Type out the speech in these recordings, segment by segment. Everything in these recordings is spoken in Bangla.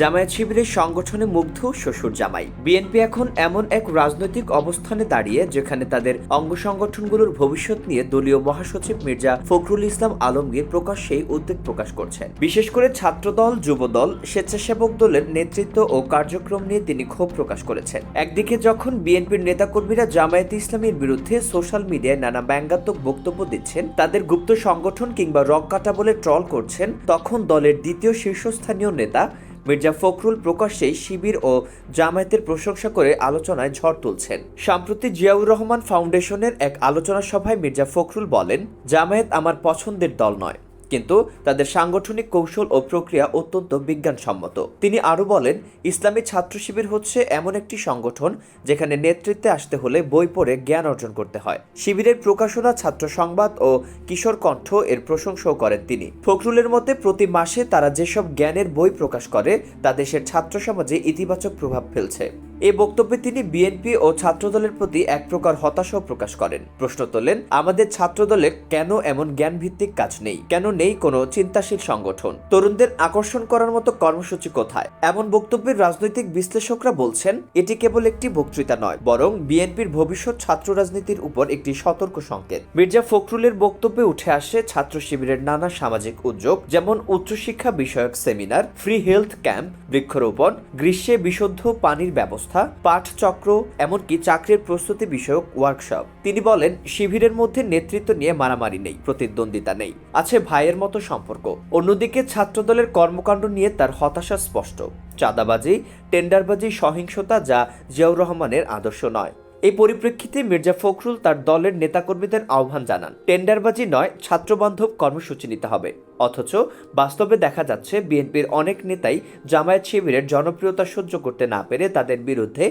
জামায়াত শিবিরের সংগঠনে মুগ্ধ শ্বশুর জামাই। বিএনপি এখন এমন এক রাজনৈতিক অবস্থানে দাঁড়িয়ে, যেখানে তাদের অঙ্গ সংগঠনগুলোর ভবিষ্যৎ নিয়ে দলীয় মহাসচিব মির্জা ফখরুল ইসলাম আলমগীর প্রকাশ্যেই উদ্বেগ প্রকাশ করছেন। বিশেষ করে ছাত্রদল, যুবদল, স্বেচ্ছাসেবক দলের নেতৃত্ব ও কার্যক্রম নিয়ে তিনি ক্ষোভ প্রকাশ করেছেন। একদিকে যখন বিএনপির নেতাকর্মীরা জামায়াতে ইসলামীর বিরুদ্ধে সোশ্যাল মিডিয়ায় নানা ব্যঙ্গাত্মক বক্তব্য দিচ্ছেন, তাদের গুপ্ত সংগঠন কিংবা রক কাটা বলে ট্রল করছেন, তখন দলের দ্বিতীয় শীর্ষস্থানীয় নেতা মির্জা ফখরুল প্রকাশ্যে শিবির ও জামায়াতের প্রশংসা করে আলোচনায় ঝড় তুলছেন। সম্প্রতি জিয়াউর রহমান ফাউন্ডেশনের এক আলোচনা সভায় মির্জা ফখরুল বলেন, জামায়াত আমার পছন্দের দল নয়। কিন্তু তাদের সাংগঠনিক কৌশল ও প্রক্রিয়া অত্যন্ত বিজ্ঞানসম্মত। তিনি আরও বলেন, ইসলামী ছাত্র শিবির হচ্ছে এমন একটি সংগঠন যেখানে নেতৃত্বে আসতে হলে বই পড়ে জ্ঞান অর্জন করতে হয়। শিবিরের প্রকাশনা, ছাত্র সংবাদ ও কিশোর কণ্ঠ এর প্রশংসাও করেন তিনি। ফখরুলের মতে, প্রতি মাসে তারা যেসব জ্ঞানের বই প্রকাশ করে, তা দেশের ছাত্র সমাজে ইতিবাচক প্রভাব ফেলছে। এই বক্তব্যে তিনি বিএনপি ও ছাত্রদলের প্রতি এক প্রকার হতাশাও প্রকাশ করেন। প্রশ্ন তোলেন, আমাদের ছাত্রদলে কেন এমন জ্ঞান ভিত্তিক কাজ নেই? কেন নেই কোনো চিন্তাশীল সংগঠন? তরুণদের আকর্ষণ করার মতো কর্মসূচি কোথায়? এমন বক্তব্যের রাজনৈতিক বিশ্লেষকরা বলছেন, এটি কেবল একটি বক্তৃতা নয়, বরং বিএনপির ভবিষ্যৎ ছাত্র রাজনীতির উপর একটি সতর্ক সংকেত। মির্জা ফখরুলের বক্তব্যে উঠে আসে ছাত্র শিবিরের নানা সামাজিক উদ্যোগ, যেমন উচ্চশিক্ষা বিষয়ক সেমিনার, ফ্রি হেলথ ক্যাম্প, বৃক্ষরোপণ, গ্রীষ্মে বিশুদ্ধ পানির ব্যবস্থা। পাঠচক্র, এমনকি চাকরির প্রস্তুতি বিষয়ক ওয়ার্কশপ তিনি বলেন, শিবিরের মধ্যে নেতৃত্ব নিয়ে মারামারি নেই, প্রতিদ্বন্দ্বিতা নেই, আছে ভাইয়ের মতো সম্পর্ক। অন্যদিকে ছাত্রদলের কর্মকাণ্ড নিয়ে তার হতাশা স্পষ্ট। চাঁদাবাজি, টেন্ডারবাজি, সহিংসতা যা জিয়াউর রহমানের আদর্শ নয়। এই পরিপ্রেক্ষিতে মির্জা ফখরুল তার দলের নেতাকর্মীদের আহ্বান জানান। টেন্ডারবাজি নয়, ছাত্রবান্ধব কর্মসূচি নিতে হবে। অথচ বাস্তবে দেখা যাচ্ছে, বিএনপির অনেক নেতাই জামায়াত শিবিরের জনপ্রিয়তা সহ্য করতে না পেরে তাদের বিরুদ্ধে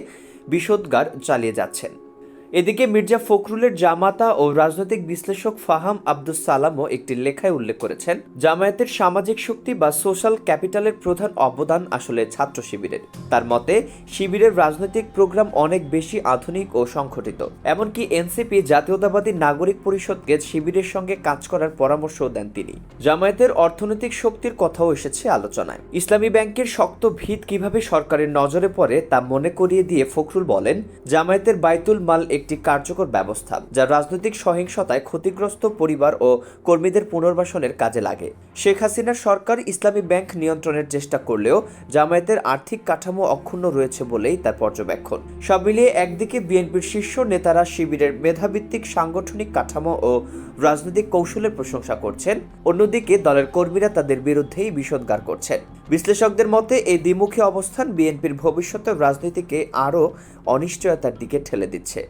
বিষোদ্গার চালিয়ে যাচ্ছেন। এদিকে মির্জা ফখরুলের জামাতা ও রাজনৈতিক বিশ্লেষক ফাহাম আব্দুস সালামও একটি লেখায় উল্লেখ করেছেন, জামায়াতের সামাজিক শক্তি বা সোশ্যাল ক্যাপিটালের প্রধান অবদান আসলে ছাত্র শিবিরের। তার মতে, শিবিরের রাজনৈতিক প্রোগ্রাম অনেক বেশি আধুনিক ও সংগঠিত এমনকি এনসিপি জাতীয়তাবাদী নাগরিক পরিষদকে শিবিরের সঙ্গে কাজ করার পরামর্শও দেন তিনি। জামায়াতের অর্থনৈতিক শক্তির কথাও এসেছে আলোচনায়। ইসলামী ব্যাংকের শক্ত ভিত কীভাবে সরকারের নজরে পড়ে তা মনে করিয়ে দিয়ে ফখরুল বলেন, জামায়াতের বাইতুল মাল একটি কার্যকর ব্যবস্থা, যা রাজনৈতিক সহিংসতায় ক্ষতিগ্রস্ত পরিবার ও কর্মীদের পুনর্বাসনের কাজে লাগে। শেখ হাসিনার সরকার ইসলামী ব্যাংক নিয়ন্ত্রণের চেষ্টা করলেও জামায়াতের আর্থিক কাঠামো অক্ষুণ্ণ রয়েছে বলেই তার পর্যবেক্ষণ। সব মিলিয়ে একদিকে বিএনপির শীর্ষ নেতারা শিবিরের মেধাভিত্তিক সাংগঠনিক কাঠামো ও রাজনৈতিক কৌশলের প্রশংসা করছেন, অন্যদিকে দলের কর্মীরা তাদের বিরুদ্ধেই বিষোদ্গার করছেন। বিশ্লেষকদের মতে, এই দ্বিমুখী অবস্থান বিএনপির ভবিষ্যতের রাজনীতিকে আরও অনিশ্চয়তার দিকে ঠেলে দিচ্ছে।